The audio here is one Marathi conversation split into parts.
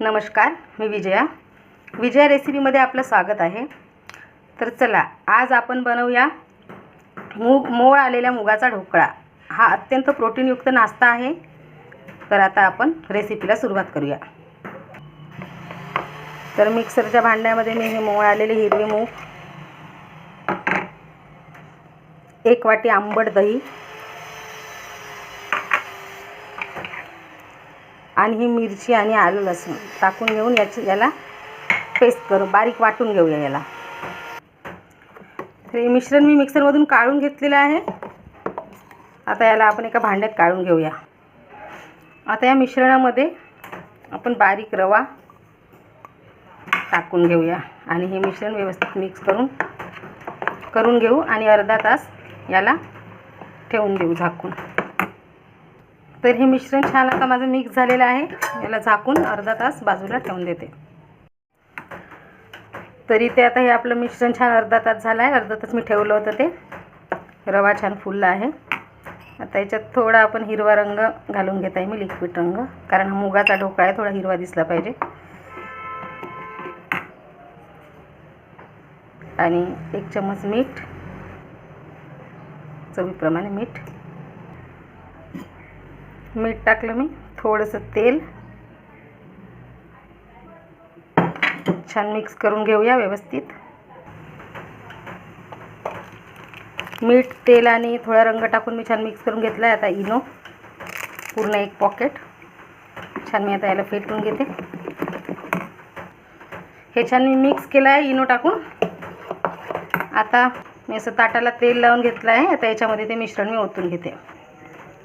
नमस्कार मी विजया. विजया रेसिपीमध्ये आपलं स्वागत आहे. तर चला आज आपण बनवूया मूग मोळ आलेल्या मुगाचा ढोकळा. हा अत्यंत प्रोटीनयुक्त नाश्ता आहे. तर आता आपण रेसिपीला सुरुवात करूया. तर मिक्सरच्या भांड्यामध्ये मी हे मोळ आलेले हिरवे मूग एक वाटी आंबट दही आणि ही मिरची आणि आलं लसूण. टाकून घेऊन याची याला पेस्ट करू. बारीक वाटून घेऊया याला. तर हे मिश्रण मी मिक्सरमधून काढून घेतलेलं आहे. आता याला आपण एका भांड्यात काढून घेऊया. आता या मिश्रणामध्ये आपण बारीक रवा टाकून घेऊया. आणि हे मिश्रण व्यवस्थित मिक्स करून करून घेऊ आणि अर्धा तास याला ठेवून देऊ झाकून. तर हे मिश्रण छान आता माझं मिक्स झालेलं आहे. याला झाकून अर्धा तास बाजूला ठेवून देते. तरी ते आता हे आपलं मिश्रण छान अर्धा तास झालं आहे अर्धा तास मी ठेवलं होतं ते. रवा छान फुलला आहे. आता याच्यात थोडा आपण हिरवा रंग घालून घेत आहे मी लिक्विड रंग. कारण हा मुगाचा ढोकळा आहे थोडा हिरवा दिसला पाहिजे. आणि एक चम्मच मीठ. चवीप्रमाणे मीठ. मीठ टाकलं मी थोडंसं तेल. छान मिक्स करून घेऊया व्यवस्थित. मीठ तेल आणि थोडा रंग टाकून मी छान मिक्स करून घेतला आहे आता इनो. पूर्ण एक पॉकेट छान मी आता याला फेटून घेते. हे छान मी मिक्स केलं आहे इनो टाकून. आता मी असं ताटाला तेल लावून घेतलं आहे आता याच्यामध्ये ते मिश्रण मी ओतून घेते.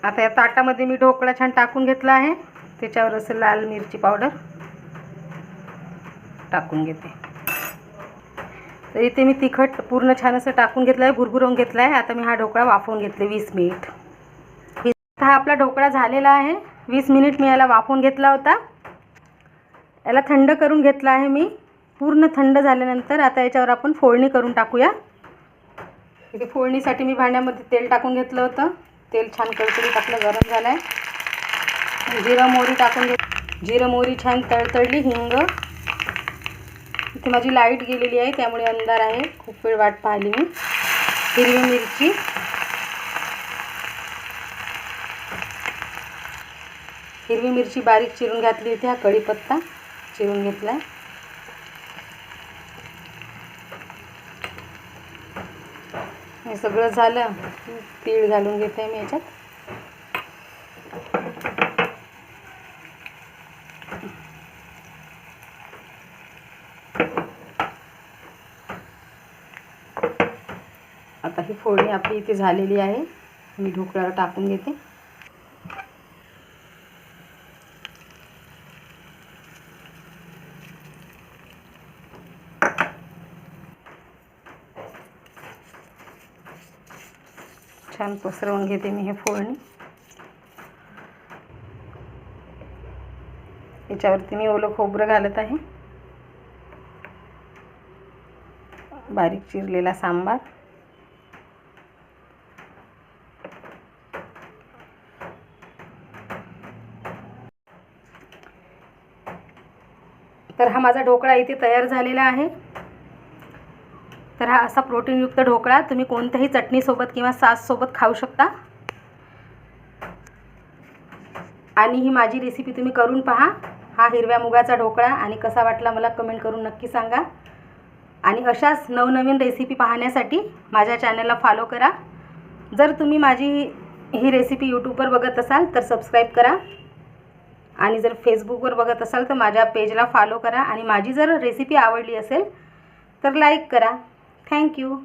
आता या ताटामध्ये मी ढोकळा छान टाकून घेतला आहे. त्याच्यावर असं लाल मिरची पावडर. टाकून घेते. तर इथे मी तिखट पूर्ण छान असं टाकून घेतलं आहे भुरभुरवून घेतलं आहे आता मी हा ढोकळा वाफवून घेतले वीस मिनिट. हा आपला ढोकळा झालेला आहे. वीस मिनिट मी याला वाफवून घेतला होता. याला थंड करून घेतला आहे मी. पूर्ण थंड झाल्यानंतर आता याच्यावर आपण फोडणी करून टाकूया. इथे फोडणीसाठी मी भांड्यामध्ये तेल टाकून घेतलं होतं. तेल छान कडकडीत आपलं गरम झालं आहे जिरं मोहरी टाकून घेत जिरं मोहरी छान तळतळली हिंग. इथे माझी लाइट गेलेली आहे त्यामुळे अंधार आहे. खूप वेळ वाट पाहिली मी. हिरवी मिरची. हिरवी मिरची बारीक चिरून घातली होती हा कढीपत्ता चिरून घेतला आहे हे सगळं झालं. तीळ घालून घेते मी याच्यात. आता ही फोडणी आपली इथे झालेली आहे. मी ढोकळ्याला टाकून घेते. छान पसरवून घेते मी हे फोडणी. याच्यावरती मी ओलं खोबरं घालत आहे. बारीक चिरलेला सांबार. तर हा माझा ढोकळा इथे तयार झालेला आहे. तर हा असा प्रोटीनयुक्त ढोकळा तुम्ही कोणत्याही चटणीसोबत किंवा साससोबत खाऊ शकता. आणि ही माझी रेसिपी तुम्ही करून पहा. हा हिरव्या मुगाचा ढोकळा आणि कसा वाटला मला कमेंट करून नक्की सांगा. आणि अशाच नवनवीन रेसिपी पाहण्यासाठी माझ्या चॅनलला फॉलो करा. जर तुम्ही माझी ही रेसिपी यूट्यूबवर बघत असाल तर सबस्क्राईब करा. आणि जर फेसबुकवर बघत असाल तर माझ्या पेजला फॉलो करा. आणि माझी जर रेसिपी आवडली असेल तर लाईक करा. थँक्यू.